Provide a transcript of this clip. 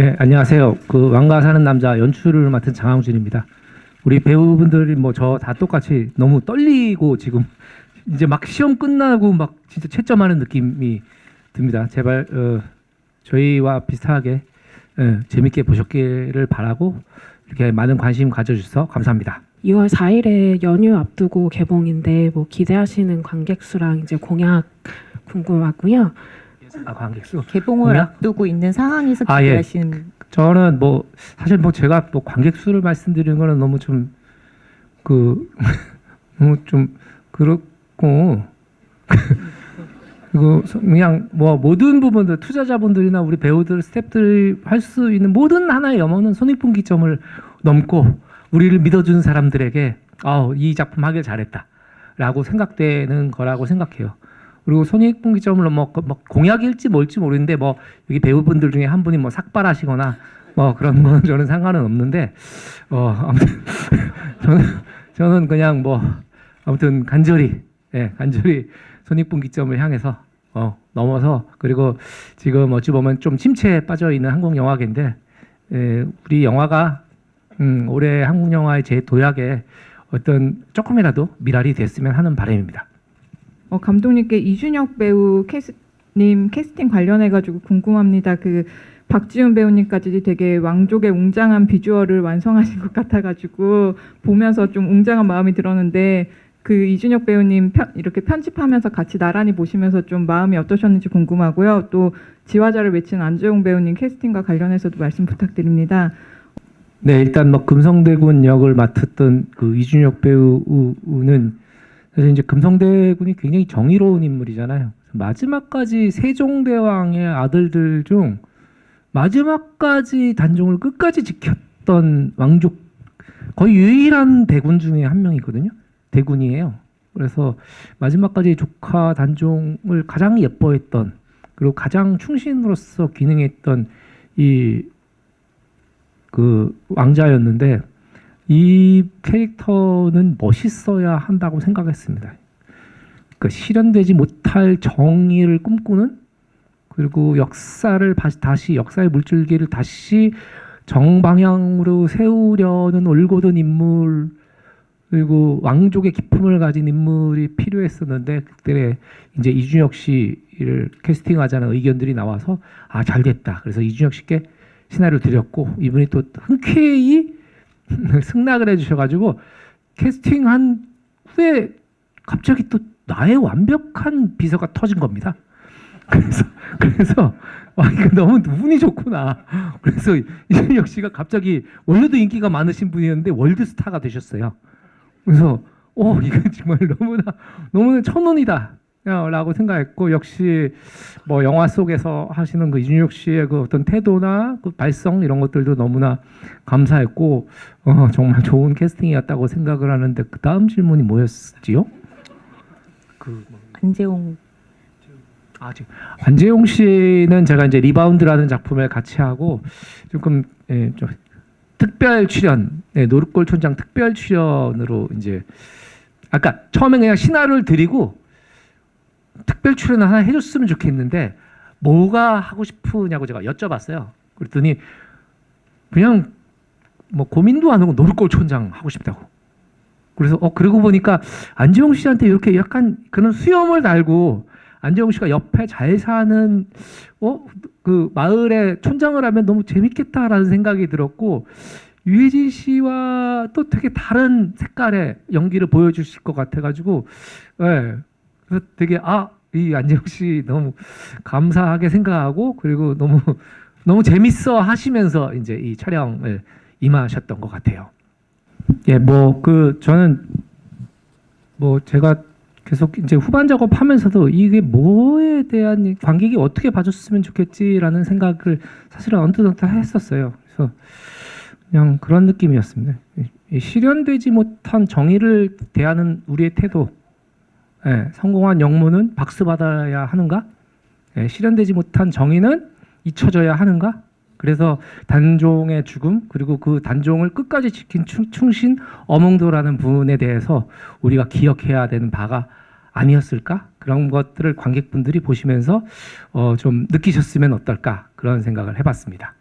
예, 안녕하세요. 그 왕가 사는 남자 연출을 맡은 장항준입니다. 우리 배우분들이 뭐 저 다 똑같이 너무 떨리고 지금 이제 막 시험 끝나고 막 진짜 채점하는 느낌이 듭니다. 제발 어, 저희와 비슷하게 예, 재밌게 보셨기를 바라고 이렇게 많은 관심 가져주셔서 감사합니다. 2월 4일에 연휴 앞두고 개봉인데 뭐 기대하시는 관객 수랑 이제 공약 궁금하고요. 아, 관객 수. 개봉을 뭐야? 앞두고 있는 상황에서 아, 예. 기대하시는 저는 뭐 사실 뭐 제가 뭐 관객 수를 말씀드리는 거는 너무 좀 그 너무 좀 그렇고 그리고 그냥 뭐 모든 부분들 투자자분들이나 우리 배우들 스태프들이 할 수 있는 모든 하나의 염원은 손익분기점을 넘고 우리를 믿어주는 사람들에게 아이 작품 하길 잘했다라고 생각되는 거라고 생각해요. 그리고 손익분기점을 뭐, 뭐 공약일지 뭘지 모르는데 뭐 여기 배우분들 중에 한 분이 뭐 삭발하시거나 뭐 그런 건 저는 상관은 없는데 어 아무튼 저는 저는 그냥 뭐 아무튼 간절히 예 간절히 손익분기점을 향해서 어 넘어서 그리고 지금 어찌 보면 좀 침체에 빠져 있는 한국 영화계인데 예, 우리 영화가 음, 올해 한국 영화의 제 도약에 어떤 조금이라도 미랄이 됐으면 하는 바람입니다. 어, 감독님께 이준혁 배우 캐스님 캐스팅 관련해 가지고 궁금합니다. 그 박지훈 배우님까지 되게 왕족의 웅장한 비주얼을 완성하신 것 같아 가지고 보면서 좀 웅장한 마음이 들었는데 그 이준혁 배우님 편, 이렇게 편집하면서 같이 나란히 보시면서 좀 마음이 어떠셨는지 궁금하고요. 또 지화자를 외친 안재홍 배우님 캐스팅과 관련해서도 말씀 부탁드립니다. 네, 일단 뭐 금성대군 역을 맡았던 그 이준혁 배우는 사실 이제 금성대군이 굉장히 정의로운 인물이잖아요. 마지막까지 세종대왕의 아들들 중 마지막까지 단종을 끝까지 지켰던 왕족 거의 유일한 대군 중에 한 명이거든요. 대군이에요. 그래서 마지막까지 조카 단종을 가장 예뻐했던 그리고 가장 충신으로서 기능했던 이 그 왕자였는데 이 캐릭터는 멋있어야 한다고 생각했습니다. 그 실현되지 못할 정의를 꿈꾸는 그리고 역사를 다시, 역사의 물줄기를 다시 정방향으로 세우려는 올곧은 인물 그리고 왕족의 기품을 가진 인물이 필요했었는데 그때 이제 이준혁 씨를 캐스팅하자는 의견들이 나와서 아 잘됐다. 그래서 이준혁 씨께 시나리오를 드렸고 이분이 또 흔쾌히 승낙을 해주셔가지고 캐스팅한 후에 갑자기 또 나의 완벽한 비서가 터진 겁니다. 그래서 그래서 와 이거 너무 운이 좋구나. 그래서 이준혁 씨가 갑자기 원래도 인기가 많으신 분이었는데 월드 스타가 되셨어요. 그래서 오 이거 정말 너무나 너무나 천운이다. 라고 생각했고 역시 뭐 영화 속에서 하시는 그 이준혁 씨의 그 어떤 태도나 그 발성 이런 것들도 너무나 감사했고 어, 정말 좋은 캐스팅이었다고 생각을 하는데 그 다음 질문이 뭐였지요? 그 안재홍. 아, 지금. 안재용 씨는 제가 이제 리바운드라는 작품을 같이 하고 조금 예, 좀 특별 출연, 네, 노릇골 촌장 특별 출연으로 이제 아까 처음에 그냥 신화를 드리고 특별 출연 하나 해줬으면 좋겠는데 뭐가 하고 싶으냐고 제가 여쭤봤어요. 그랬더니 그냥 뭐 고민도 안 하고 노릇골 촌장 하고 싶다고. 그래서 어 그러고 보니까 안재용 씨한테 이렇게 약간 그런 수염을 달고 안재홍 씨가 옆에 잘 사는 어 그 마을에 촌장을 하면 너무 재밌겠다라는 생각이 들었고 유해진 씨와 또 되게 다른 색깔의 연기를 보여주실 것 같아가지고 예 되게 아 이 안재홍 씨 너무 감사하게 생각하고 그리고 너무 너무 재밌어 하시면서 이제 이 촬영을 임하셨던 것 같아요. 예, 뭐 그 저는 뭐 제가 계속 이제 후반 작업하면서도 이게 뭐에 대한 관객이 어떻게 봐줬으면 좋겠지라는 생각을 사실은 언뜻 언뜻 했었어요. 그래서 그냥 그런 느낌이었습니다. 실현되지 못한 정의를 대하는 우리의 태도, 예, 성공한 영문은 박수 받아야 하는가? 예, 실현되지 못한 정의는 잊혀져야 하는가? 그래서 단종의 죽음 그리고 그 단종을 끝까지 지킨 충, 충신 어몽도라는 분에 대해서 우리가 기억해야 되는 바가 아니었을까 그런 것들을 관객분들이 보시면서 어, 좀 느끼셨으면 어떨까 그런 생각을 해봤습니다.